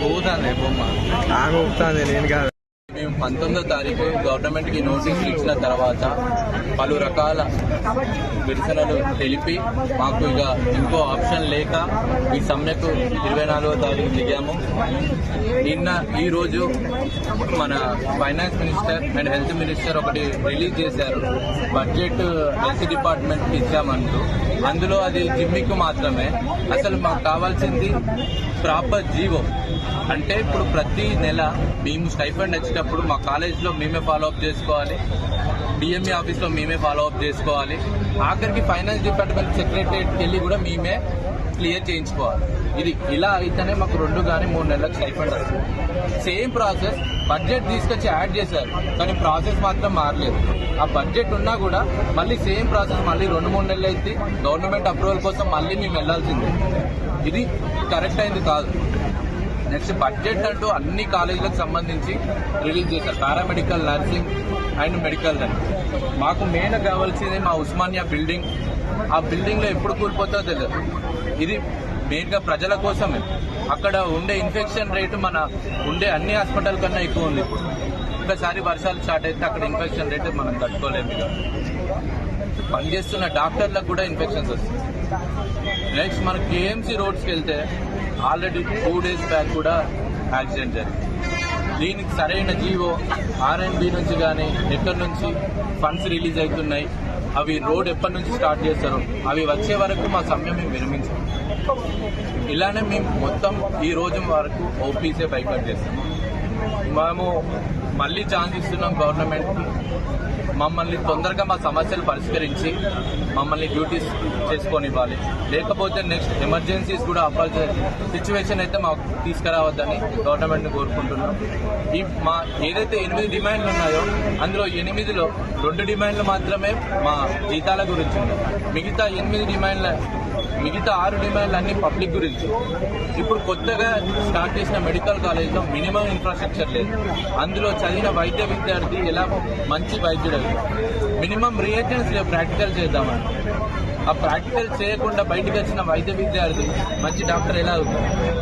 పోతానే బొమ్మ నాకు ఊపుతాంది నేను కాదు. మేము పంతొమ్మిదో తారీఖు గవర్నమెంట్కి నోటీసులు ఇచ్చిన తర్వాత పలు రకాల నిరసనలు తెలిపి మాకు ఇక ఇంకో ఆప్షన్ లేక ఈ సమ్మెకు ఇరవై నాలుగో తారీఖు దిగాము. నిన్న ఈ రోజు మన finance minister and health minister ఒకటి రిలీజ్ చేశారు. బడ్జెట్ హెల్త్ డిపార్ట్మెంట్కి ఇచ్చామంటూ. అందులో అది జిమ్మికు మాత్రమే. అసలు మాకు కావాల్సింది ప్రాపర్ జీవో. అంటే ఇప్పుడు ప్రతి నెల మేము స్టైఫండ్ వచ్చేటప్పుడు మా కాలేజ్లో మేమే ఫాలో అప్ చేసుకోవాలి. డిఎంఈ ఆఫీస్లో మేమే ఫాలో అప్ చేసుకోవాలి. ఆఖరికి ఫైనాన్స్ డిపార్ట్మెంట్ సెక్రటరీకి వెళ్ళి కూడా మేమే క్లియర్ చేయించుకోవాలి. ఇది ఇలా అయితేనే మాకు రెండు కానీ మూడు నెలలకు స్టైఫండ్ వస్తుంది. సేమ్ ప్రాసెస్ బడ్జెట్ తీసుకొచ్చి యాడ్ చేశారు కానీ ప్రాసెస్ మాత్రం మారలేదు. ఆ బడ్జెట్ ఉన్నా కూడా మళ్ళీ సేమ్ ప్రాసెస్ మళ్ళీ రెండు మూడు నెలలు అయితే గవర్నమెంట్ అప్రూవల్ కోసం మళ్ళీ మేము వెళ్ళాల్సిందే ఇది కరెక్ట్ అయింది కాదు. నెక్స్ట్ బడ్జెట్ అంటూ అన్ని కాలేజీలకు సంబంధించి రిలీజ్ చేశారు. పారామెడికల్ నర్సింగ్ అండ్ మెడికల్ అని. మాకు మెయిన్ కావాల్సింది మా ఉస్మానియా బిల్డింగ్. ఆ బిల్డింగ్లో ఎప్పుడు కూలిపోతుందో తెలియదు. ఇది మెయిన్గా ప్రజల కోసమే. అక్కడ ఉండే ఇన్ఫెక్షన్ రేటు మన ఉండే అన్ని హాస్పిటల్ కన్నా ఎక్కువ ఉంది. ఇప్పుడు ఒకసారి వర్షాలు స్టార్ట్ అయితే అక్కడ ఇన్ఫెక్షన్ రేటు మనం తట్టుకోలేము ఇక. పనిచేస్తున్న డాక్టర్లకు కూడా ఇన్ఫెక్షన్స్ వస్తాయి. నెక్స్ట్ మన కేఎంసీ రోడ్స్కి వెళ్తే ఆల్రెడీ టూ డేస్ బ్యాక్ కూడా యాక్సిడెంట్ జరిగింది. దీనికి సరైన జీవో ఆర్ఎండ్బి నుంచి కానీ ఎక్కడి నుంచి ఫండ్స్ రిలీజ్ అవుతున్నాయి. అవి రోడ్ ఎప్పటి నుంచి స్టార్ట్ చేస్తారు అవి వచ్చే వరకు మా సమయం మేము విరమించాం. ఇలానే మేము మొత్తం ఈ రోజు వరకు ఓపీసే బైకట్ చేస్తాం. మేము మళ్ళీ ఛాన్స్ ఇస్తున్నాం గవర్నమెంట్కి మమ్మల్ని తొందరగా మా సమస్యలు పరిష్కరించి మమ్మల్ని డ్యూటీస్ చేసుకొని ఇవ్వాలి లేకపోతే నెక్స్ట్ ఎమర్జెన్సీస్ కూడా అవ్వాల్సిన సిచ్యువేషన్ అయితే మాకు తీసుకురావద్దని గవర్నమెంట్ని కోరుకుంటున్నాం. ఈ మా ఏదైతే ఎనిమిది డిమాండ్లు ఉన్నాయో అందులో ఎనిమిదిలో రెండు డిమాండ్లు మాత్రమే మా జీతాల గురించి మిగతా ఎనిమిది డిమాండ్ల మిగతా ఆరు డిమాండ్లు అన్ని పబ్లిక్ గురించి. ఇప్పుడు కొత్తగా స్టార్ట్ చేసిన మెడికల్ కాలేజ్లో మినిమం ఇన్ఫ్రాస్ట్రక్చర్ లేదు. అందులో చదివిన వైద్య విద్యార్థి ఎలా మంచి వైద్యుడు? మినిమం రియేజెంట్స్ ప్రాక్టికల్ చేద్దామని. ఆ ప్రాక్టికల్ చేయకుండా బయటకు వచ్చిన వైద్య విద్యార్థి మంచి డాక్టర్ ఎలా అవుతుంది అది